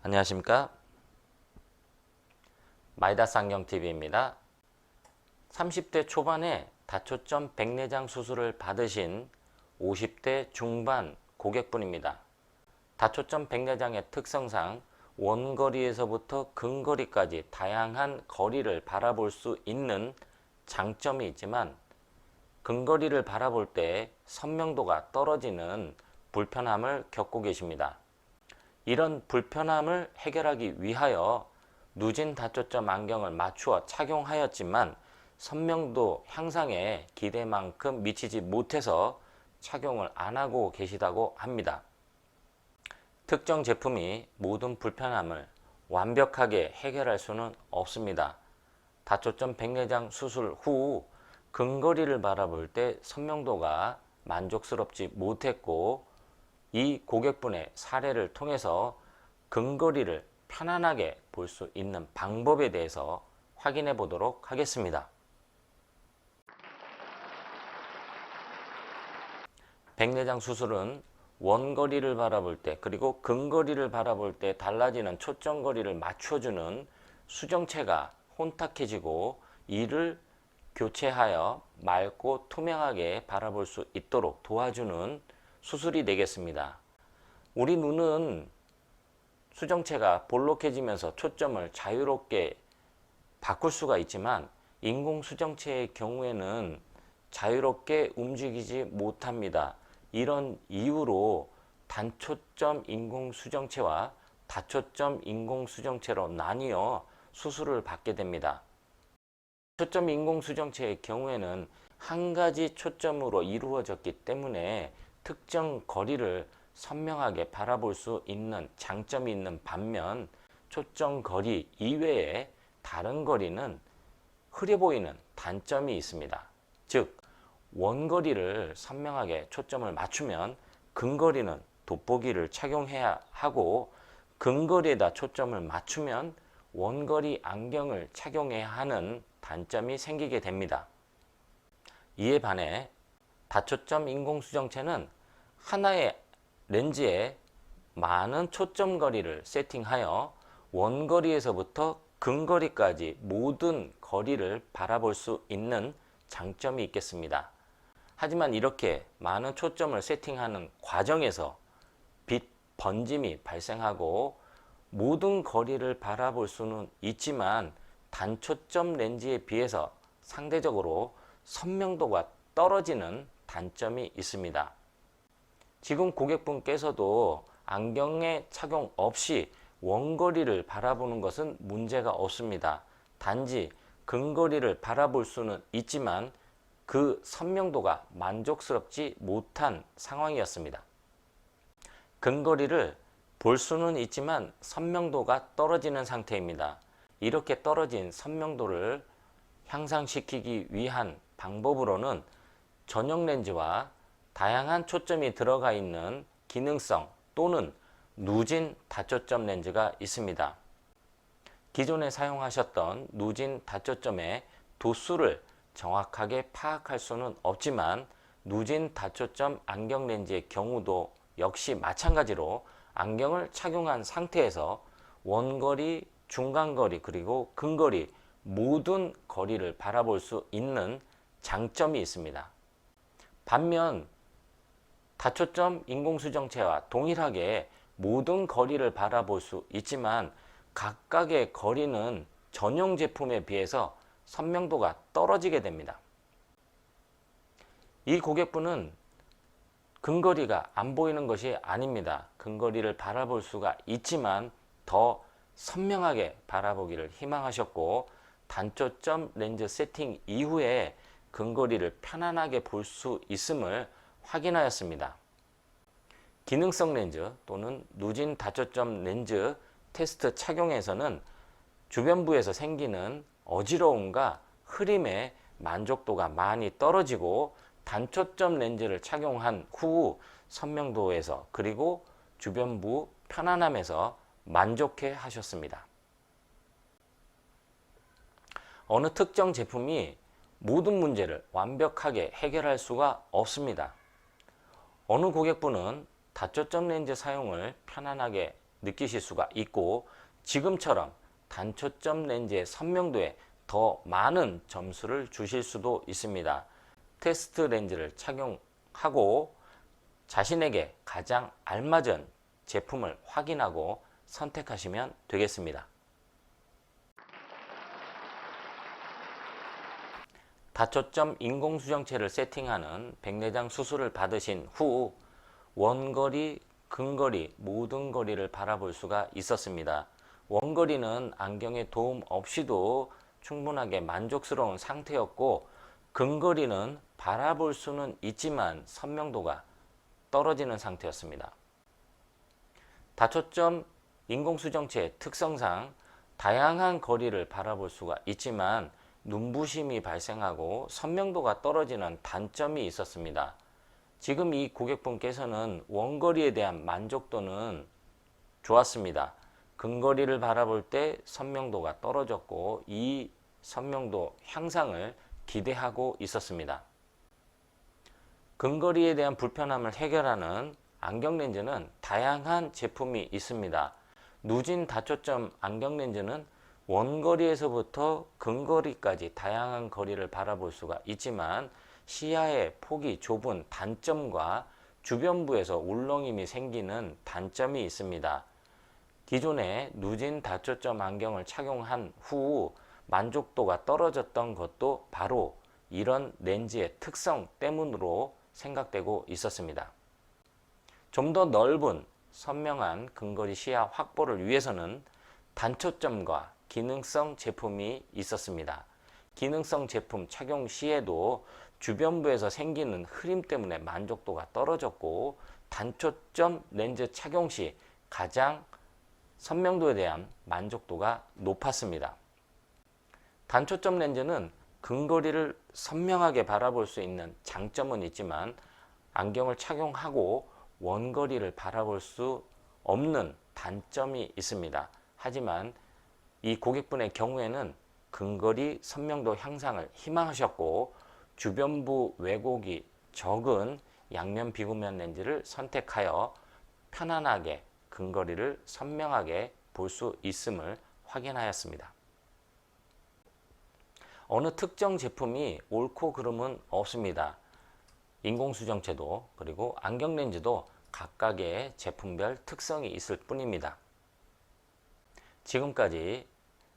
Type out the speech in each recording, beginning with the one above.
안녕하십니까? 마이다스 안경TV입니다. 30대 초반에 다초점 백내장 수술을 받으신 50대 중반 고객분입니다. 다초점 백내장의 특성상 원거리에서부터 근거리까지 다양한 거리를 바라볼 수 있는 장점이 있지만 근거리를 바라볼 때 선명도가 떨어지는 불편함을 겪고 계십니다. 이런 불편함을 해결하기 위하여 누진 다초점 안경을 맞추어 착용하였지만 선명도 향상에 기대만큼 미치지 못해서 착용을 안 하고 계시다고 합니다. 특정 제품이 모든 불편함을 완벽하게 해결할 수는 없습니다. 다초점 백내장 수술 후 근거리를 바라볼 때 선명도가 만족스럽지 못했고 이 고객분의 사례를 통해서 근거리를 편안하게 볼 수 있는 방법에 대해서 확인해 보도록 하겠습니다. 백내장 수술은 원거리를 바라볼 때 그리고 근거리를 바라볼 때 달라지는 초점거리를 맞춰주는 수정체가 혼탁해지고 이를 교체하여 맑고 투명하게 바라볼 수 있도록 도와주는 수술이 되겠습니다. 우리 눈은 수정체가 볼록해지면서 초점을 자유롭게 바꿀 수가 있지만 인공 수정체의 경우에는 자유롭게 움직이지 못합니다. 이런 이유로 단초점 인공 수정체와 다초점 인공 수정체로 나뉘어 수술을 받게 됩니다. 초점 인공 수정체의 경우에는 한 가지 초점으로 이루어졌기 때문에 특정 거리를 선명하게 바라볼 수 있는 장점이 있는 반면 초점 거리 이외에 다른 거리는 흐려 보이는 단점이 있습니다. 즉 원거리를 선명하게 초점을 맞추면 근거리는 돋보기를 착용해야 하고 근거리에다 초점을 맞추면 원거리 안경을 착용해야 하는 단점이 생기게 됩니다. 이에 반해 다초점 인공수정체는 하나의 렌즈에 많은 초점 거리를 세팅하여 원거리에서부터 근거리까지 모든 거리를 바라볼 수 있는 장점이 있겠습니다. 하지만 이렇게 많은 초점을 세팅하는 과정에서 빛 번짐이 발생하고 모든 거리를 바라볼 수는 있지만 단초점 렌즈에 비해서 상대적으로 선명도가 떨어지는 단점이 있습니다. 지금 고객분께서도 안경에 착용 없이 원거리를 바라보는 것은 문제가 없습니다. 단지 근거리를 바라볼 수는 있지만 그 선명도가 만족스럽지 못한 상황이었습니다. 근거리를 볼 수는 있지만 선명도가 떨어지는 상태입니다. 이렇게 떨어진 선명도를 향상시키기 위한 방법으로는 전용 렌즈와 다양한 초점이 들어가 있는 기능성 또는 누진 다초점 렌즈가 있습니다. 기존에 사용하셨던 누진 다초점의 도수를 정확하게 파악할 수는 없지만 누진 다초점 안경 렌즈의 경우도 역시 마찬가지로 안경을 착용한 상태에서 원거리, 중간거리 그리고 근거리 모든 거리를 바라볼 수 있는 장점이 있습니다. 반면 다초점 인공수정체와 동일하게 모든 거리를 바라볼 수 있지만 각각의 거리는 전용 제품에 비해서 선명도가 떨어지게 됩니다. 이 고객분은 근거리가 안 보이는 것이 아닙니다. 근거리를 바라볼 수가 있지만 더 선명하게 바라보기를 희망하셨고 단초점 렌즈 세팅 이후에 근거리를 편안하게 볼 수 있음을 확인하였습니다. 기능성 렌즈 또는 누진 다초점 렌즈 테스트 착용에서는 주변부에서 생기는 어지러움과 흐림의 만족도가 많이 떨어지고 단초점 렌즈를 착용한 후 선명도에서 그리고 주변부 편안함에서 만족해 하셨습니다. 어느 특정 제품이 모든 문제를 완벽하게 해결할 수가 없습니다. 어느 고객분은 다초점 렌즈 사용을 편안하게 느끼실 수가 있고 지금처럼 단초점 렌즈의 선명도에 더 많은 점수를 주실 수도 있습니다. 테스트 렌즈를 착용하고 자신에게 가장 알맞은 제품을 확인하고 선택하시면 되겠습니다. 다초점 인공수정체를 세팅하는 백내장 수술을 받으신 후 원거리, 근거리, 모든 거리를 바라볼 수가 있었습니다. 원거리는 안경의 도움 없이도 충분하게 만족스러운 상태였고 근거리는 바라볼 수는 있지만 선명도가 떨어지는 상태였습니다. 다초점 인공수정체의 특성상 다양한 거리를 바라볼 수가 있지만 눈부심이 발생하고 선명도가 떨어지는 단점이 있었습니다. 지금 이 고객분께서는 원거리에 대한 만족도는 좋았습니다. 근거리를 바라볼 때 선명도가 떨어졌고 이 선명도 향상을 기대하고 있었습니다. 근거리에 대한 불편함을 해결하는 안경 렌즈는 다양한 제품이 있습니다. 누진 다초점 안경 렌즈는 원거리에서부터 근거리까지 다양한 거리를 바라볼 수가 있지만 시야의 폭이 좁은 단점과 주변부에서 울렁임이 생기는 단점이 있습니다. 기존에 누진 다초점 안경을 착용한 후 만족도가 떨어졌던 것도 바로 이런 렌즈의 특성 때문으로 생각되고 있었습니다. 좀 더 넓은 선명한 근거리 시야 확보를 위해서는 단초점과 기능성 제품이 있었습니다. 기능성 제품 착용 시에도 주변부에서 생기는 흐림 때문에 만족도가 떨어졌고 단초점 렌즈 착용 시 가장 선명도에 대한 만족도가 높았습니다. 단초점 렌즈는 근거리를 선명하게 바라볼 수 있는 장점은 있지만 안경을 착용하고 원거리를 바라볼 수 없는 단점이 있습니다. 하지만 이 고객분의 경우에는 근거리 선명도 향상을 희망하셨고 주변부 왜곡이 적은 양면 비구면 렌즈를 선택하여 편안하게 근거리를 선명하게 볼 수 있음을 확인하였습니다. 어느 특정 제품이 옳고 그름은 없습니다. 인공수정체도 그리고 안경 렌즈도 각각의 제품별 특성이 있을 뿐입니다. 지금까지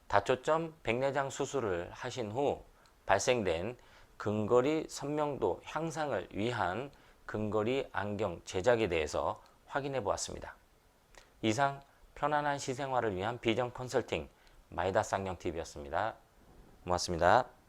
다초점 백내장 수술을 하신 후 발생된 근거리 선명도 향상을 위한 근거리 안경 제작에 대해서 확인해 보았습니다. 이상 편안한 시생활을 위한 비전 컨설팅 마이다스 안경TV였습니다. 고맙습니다.